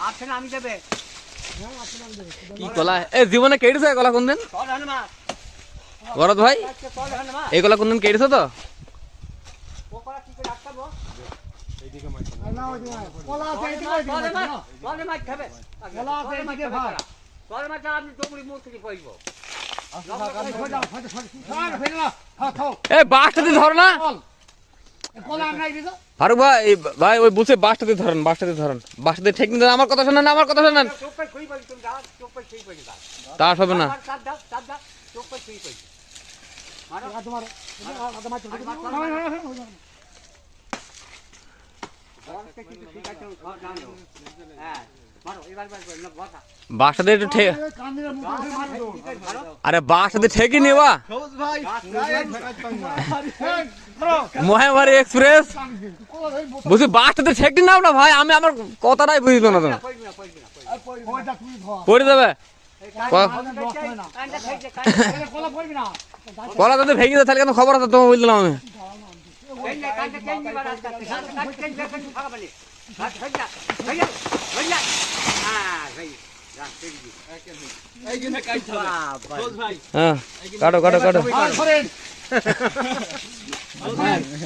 আসছে না আমি দেবে কি কলা এ জীবনে কেটেছে কলা কোনদিন ভরত ভাই এই কলা কোনদিন কেটেছে তো। হ্যাঁ। এ ধরো না চল। এ কলা আমরাই দিছো? ফারুক ভাই ভাই ওই বলছে বাসটাতে ধরেন বাসটাতে ধরেন। বাসটাতে ঠেক নিতে আমার কথা শোনেন আমার কথা শোনেন। চোখ পাই খুই পড়ি তুমি যাও চোখ পাই খুই পড়ি যাও তা হবে না। হ্যাঁ। বাসটাতে একটু ঠে আরে বাসটাতে ঠেকি নেবা। মহামারী এক্সপ্রেস? বুঝি বাসটাতে ঠেকি নাও না ভাই, আমি আমার কথাটাই বুঝিত না তুমি। পড়বি না পড়বি না পড়বি ওইটা তুমি ধর। পড়ে যাবে কলা যদি ভেঙে যায় তাহলে কেন খবর আছে তোমার বুঝলাম আমি কান্দা হ্যাঁ কাটো কাটো কাটো।